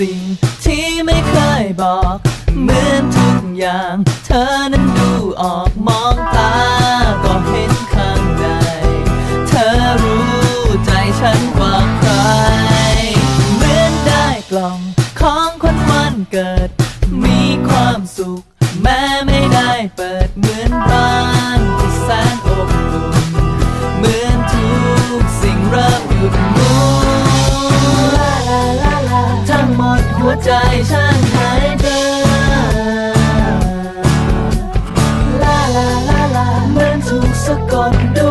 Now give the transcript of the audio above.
สิ่งที่ไม่เคยบอก เหมือนทุกอย่าง เธอนั้นดูออกมองตา ก็เห็นข้างใน เธอรู้ใจฉันกว่าใคร เหมือนได้กล่องของคนวันเกิด ใจฉันหายเดิลาลาลาลาเหมือนถูกสะกดด้วย